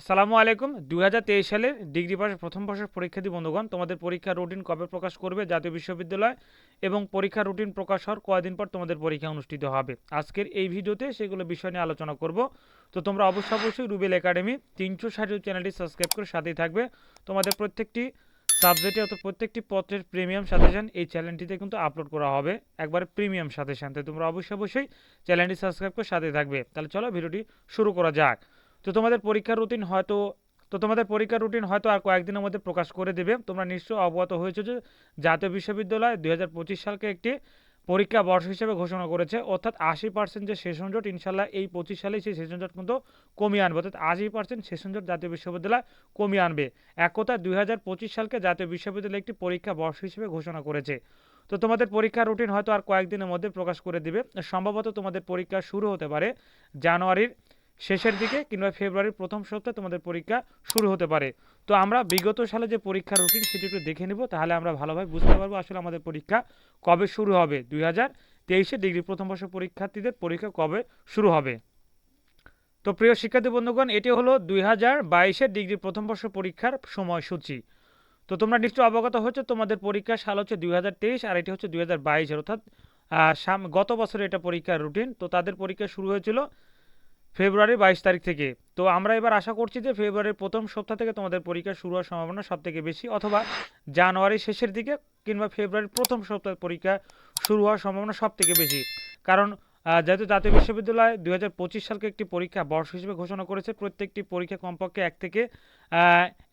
আসসালামু আলাইকুম। দুই সালের ডিগ্রি পাস প্রথম বর্ষের পরীক্ষার্থী বন্ধুগণ, তোমাদের পরীক্ষার রুটিন কবে প্রকাশ করবে জাতীয় বিশ্ববিদ্যালয় এবং পরীক্ষার রুটিন প্রকাশ হওয়ার কয়দিন পর তোমাদের পরীক্ষা অনুষ্ঠিত হবে? আজকের এই ভিডিওতে সেগুলো বিষয় নিয়ে আলোচনা করব। তো তোমরা অবশ্যই অবশ্যই রুবেল একাডেমি তিনশো ষাট চ্যানেলটি সাবস্ক্রাইব করে সাথেই থাকবে। তোমাদের প্রত্যেকটি সাবজেক্টে অত প্রত্যেকটি পত্রের প্রিমিয়াম সাজেশন এই চ্যানেলটিতে কিন্তু আপলোড করা হবে। একবারে প্রিমিয়াম সাজেশন তাই তোমরা অবশ্যই অবশ্যই চ্যানেলটি সাবস্ক্রাইব করে সাথে থাকবে। তাহলে চলো ভিডিওটি শুরু করা যাক। তো তোমাদের পরীক্ষার রুটিন হয়তো, তো তোমাদের পরীক্ষার রুটিন হয়তো আর কয়েকদিনের মধ্যে প্রকাশ করে দেবে। তোমরা নিশ্চয়ই অবগত হয়েছে যে জাতীয় বিশ্ববিদ্যালয় দুই হাজার পঁচিশ সালকে একটি পরীক্ষা বর্ষ হিসেবে ঘোষণা করেছে। অর্থাৎ আশি পার্সেন্ট যে সেশন জট ইনশাল্লাহ এই পঁচিশ সালেই সেই সেশন জট কিন্তু কমিয়ে আনবে। অর্থাৎ আশি পার্সেন্ট সেশন জট জাতীয় বিশ্ববিদ্যালয় কমিয়ে আনবে। এক কথা দুই সালকে জাতীয় বিশ্ববিদ্যালয় একটি পরীক্ষা বর্ষ হিসেবে ঘোষণা করেছে। তো তোমাদের পরীক্ষার রুটিন হয়তো আর কয়েকদিনের মধ্যে প্রকাশ করে দিবে। সম্ভবত তোমাদের পরীক্ষা শুরু হতে পারে জানুয়ারির শেষের দিকে কিংবা ফেব্রুয়ারির প্রথম সপ্তাহে তোমাদের পরীক্ষা শুরু হতে পারে। তো আমরা বিগত সালে যে পরীক্ষার রুটিন সেটি একটু দেখে নিব, তাহলে আমরা ভালোভাবে বুঝতে পারব আসলে আমাদের পরীক্ষা কবে শুরু হবে। দুই হাজার তেইশে ডিগ্রি প্রথম বর্ষ পরীক্ষার্থীদের পরীক্ষা কবে শুরু হবে? তো প্রিয় শিক্ষার্থী বন্ধুগণ, এটি হলো দুই হাজার বাইশের ডিগ্রি প্রথম বর্ষ পরীক্ষার সময়সূচি। তো তোমরা নিশ্চয় অবগত হচ্ছে তোমাদের পরীক্ষা সাল হচ্ছে দুই হাজার তেইশ আর এটি হচ্ছে দুই হাজার বাইশের অর্থাৎ গত বছরের এটা পরীক্ষার রুটিন তো তাদের পরীক্ষা শুরু হয়েছিল ফেব্রুয়ারি বাইশ তারিখ থেকে। তো আমরা এবার আশা করছি যে ফেব্রুয়ারির প্রথম সপ্তাহ থেকে তোমাদের পরীক্ষা শুরু হওয়ার সম্ভাবনা সব থেকে বেশি, অথবা জানুয়ারির শেষের দিকে কিংবা ফেব্রুয়ারির প্রথম সপ্তাহে পরীক্ষা শুরু হওয়ার সম্ভাবনা সব থেকে বেশি। কারণ যেহেতু জাতীয় বিশ্ববিদ্যালয় দুই হাজার পঁচিশ সালকে একটি পরীক্ষা বর্ষ হিসেবে ঘোষণা করেছে, প্রত্যেকটি পরীক্ষা কমপক্ষে এক থেকে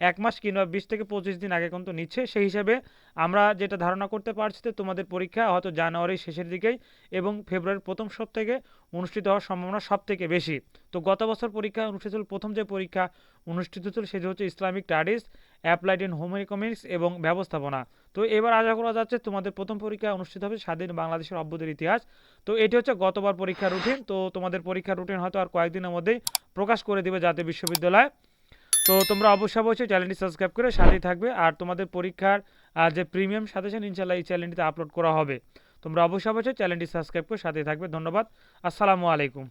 এক মাস কিংবা বিশ থেকে পঁচিশ দিন আগে কিন্তু নিচ্ছে। সেই হিসাবে আমরা যেটা ধারণা করতে পারছি যে তোমাদের পরীক্ষা হয়তো জানুয়ারির শেষের দিকেই এবং ফেব্রুয়ারির প্রথম সপ্তাহে অনুষ্ঠিত হওয়ার সম্ভাবনা সব থেকে বেশি। তো গত বছর পরীক্ষা অনুষ্ঠিত হল, প্রথম যে পরীক্ষা অনুষ্ঠিত হল সেটি হচ্ছে Islamic studies, applied in home economics এবং ব্যবস্থাপনা। তো এবার আশা করা যাচ্ছে তোমাদের প্রথম পরীক্ষা অনুষ্ঠিত হবে স্বাধীন বাংলাদেশের অভ্যুদের ইতিহাস। তো এটি হচ্ছে গতবার পরীক্ষার রুটিন তো তোমাদের পরীক্ষার রুটিন হয়তো আর কয়েকদিনের মধ্যেই প্রকাশ করে দেবে জাতীয় বিশ্ববিদ্যালয়। তো তোমরা অবশ্যই অবশ্যই চ্যানেলটি সাবস্ক্রাইব করে সাথেই থাকবে। আর তোমাদের পরীক্ষার যে প্রিমিয়াম সাথে সাথে ইনশাল্লাহ এই চ্যানেলটিতে আপলোড করা হবে। তোমরা অবশ্যই অবশ্যই চ্যানেলটি সাবস্ক্রাইব করে সাথে থাকবে। ধন্যবাদ। আসসালামু আলাইকুম।